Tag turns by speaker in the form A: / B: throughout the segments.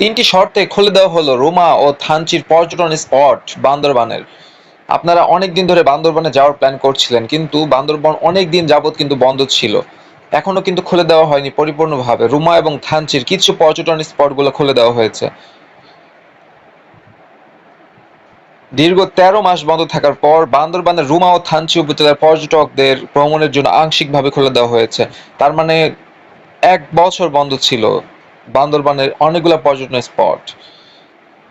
A: তিনটি শর্তে খুলে দেওয়া হলো রুমা ও থানচির পর্যটন স্পট বান্দরবানের। আপনারা অনেক দিন ধরে বান্দরবানে যাওয়ার প্ল্যান করছিলেন, কিন্তু বান্দরবন অনেক দিন যাবত কিন্তু বন্ধ ছিল। এখনও কিন্তু খুলে দেওয়া হয়নি পরিপূর্ণভাবে। রুমা এবং থানচির কিছু পর্যটন স্পটগুলো খুলে দেওয়া হয়েছে। দীর্ঘ তেরো মাস বন্ধ থাকার পর বান্দরবানের রুমা ও থানচি উপজেলার পর্যটকদের ভ্রমণের জন্য আংশিকভাবে খুলে দেওয়া হয়েছে। তার মানে এক বছর বন্ধ ছিল। বান্দরবানের অনেকগুলো পর্যটন স্পট।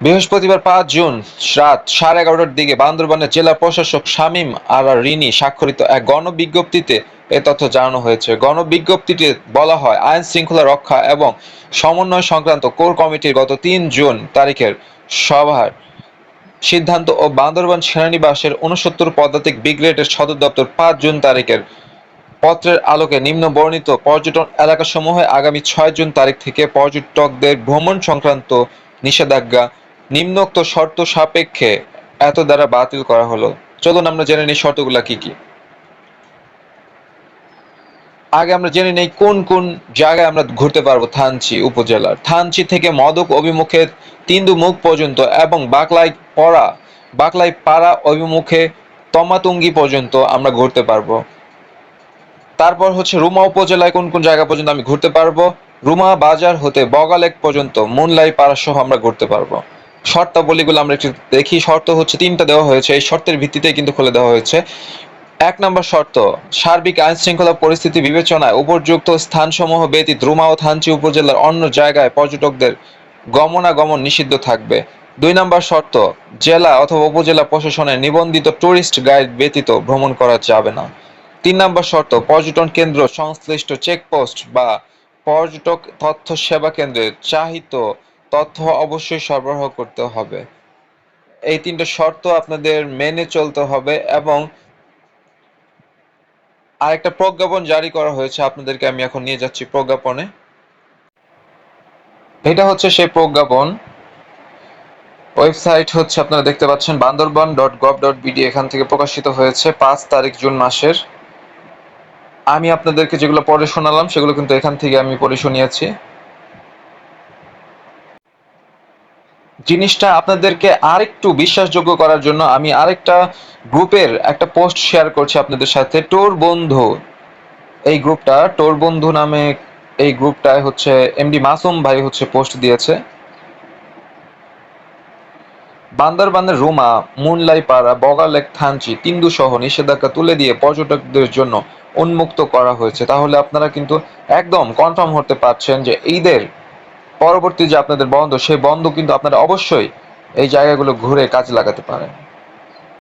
A: বৃহস্পতিবার পাঁচ জুন রাত সাড়ে এগারোটার দিকে বান্দরবানের জেলা প্রশাসক শামীম আর রিনি স্বাক্ষরিত এক গণবিজ্ঞপ্তিতে এ তথ্য জানানো হয়েছে। গণবিজ্ঞপ্তিতে বলা হয়, আইন শৃঙ্খলা রক্ষা এবং সমন্বয় সংক্রান্ত কোর কমিটির গত তিন জুন তারিখের সভার সিদ্ধান্ত ও বান্দরবান সেনানিবাসের উনসত্তর পদাতিক ব্রিগেডের সদর দপ্তর পাঁচ জুন তারিখের পত্রের আলোকে নিম্ন বর্ণিত পর্যটন এলাকা এলাকাসমূহে আগামী ছয় জুন তারিখ থেকে পর্যটকদের ভ্রমণ সংক্রান্ত নিষেধাজ্ঞা নিম্নোক্ত শর্ত সাপেক্ষে এত দ্বারা বাতিল করা হলো। চলুন আমরা জেনে নিই শর্তগুলা কি কি। আগে আমরা জেনে নেই কোন কোন জায়গায় আমরা ঘুরতে পারব, থানচি উপজেলার। থানচি থেকে মদক অভিমুখে তিন্দু মুখ পর্যন্ত এবং বাকলাই পড়া, বাকলাই পাড়া অভিমুখে তমাতুঙ্গি পর্যন্ত আমরা ঘুরতে পারব। তারপর হচ্ছে রুমা উপজেলায় কোন কোন জায়গা পর্যন্ত আমি ঘুরতে পারব? রুমা বাজার হতে বগালেক পর্যন্ত, মুনলাই পাড়া সহ আমরা ঘুরতে পারব। শর্তাবলীগুলো আমরা একটু দেখি। শর্ত হচ্ছে তিনটা দেওয়া হয়েছে। এই শর্তের ভিত্তিতে কিন্তু খুলে দেওয়া হয়েছে। এক নম্বর শর্ত, সার্বিক আইন শৃঙ্খলা পরিস্থিতি বিবেচনায় উপযুক্ত স্থানসমূহ ব্যতীত রুমা ও থানচি উপজেলার অন্য জায়গায় পর্যটকদের গমনাগমন নিষিদ্ধ থাকবে। দুই নম্বর শর্ত, জেলা অথবা উপজেলা প্রশাসনের নিবন্ধিত ট্যুরিস্ট গাইড ব্যতীত ভ্রমণ করা যাবে না। তিন নম্বর শর্ত, পর্যটন কেন্দ্র সংশ্লিষ্ট চেকপোস্ট বা পর্যটক তথ্য সেবা কেন্দ্রে চাহিত তথ্য অবশ্যই সরবরাহ করতে হবে। এই তিনটে শর্ত আপনাদের মেনে চলতে হবে এবং আরেকটা প্রজ্ঞাপন জারি করা হয়েছে, আপনাদেরকে আমি এখন নিয়ে যাচ্ছি প্রজ্ঞাপনে। এটা হচ্ছে সেই প্রজ্ঞাপন। ওয়েবসাইট হচ্ছে, আপনারা দেখতে পাচ্ছেন Bandarban dot gov dot BD, এখান থেকে প্রকাশিত হয়েছে পাঁচ তারিখ জুন মাসের। আমি আপনাদেরকে যেগুলো পরে শোনালাম, সেগুলো কিন্তু এখান থেকে আমি পরে শুনিয়েছি। জিনিসটা আপনাদেরকে আরেকটু বিশ্বাসযোগ্য করার জন্য আমি আরেকটা গ্রুপের একটা পোস্ট শেয়ার করছি আপনাদের সাথে। টোর বন্ধু, এই গ্রুপটা, টোর বন্ধু নামে এই গ্রুপটায় হচ্ছে এমডি মাসুম ভাই হচ্ছে পোস্ট দিয়েছে। বান্দরবানের রুমা মুনলাই পাড়া বগালেক থানচি তিন্দু সহ নিষেধাজ্ঞা তুলে দিয়ে পর্যটকদের জন্য উন্মুক্ত করা হয়েছে। তাহলে আপনারা কিন্তু একদম কনফার্ম হতে পারছেন যে ঈদের পরবর্তী যে আপনাদের বন্ধ, সেই বন্ধ কিন্তু আপনারা অবশ্যই এই জায়গাগুলো ঘুরে কাজে লাগাতে পারেন।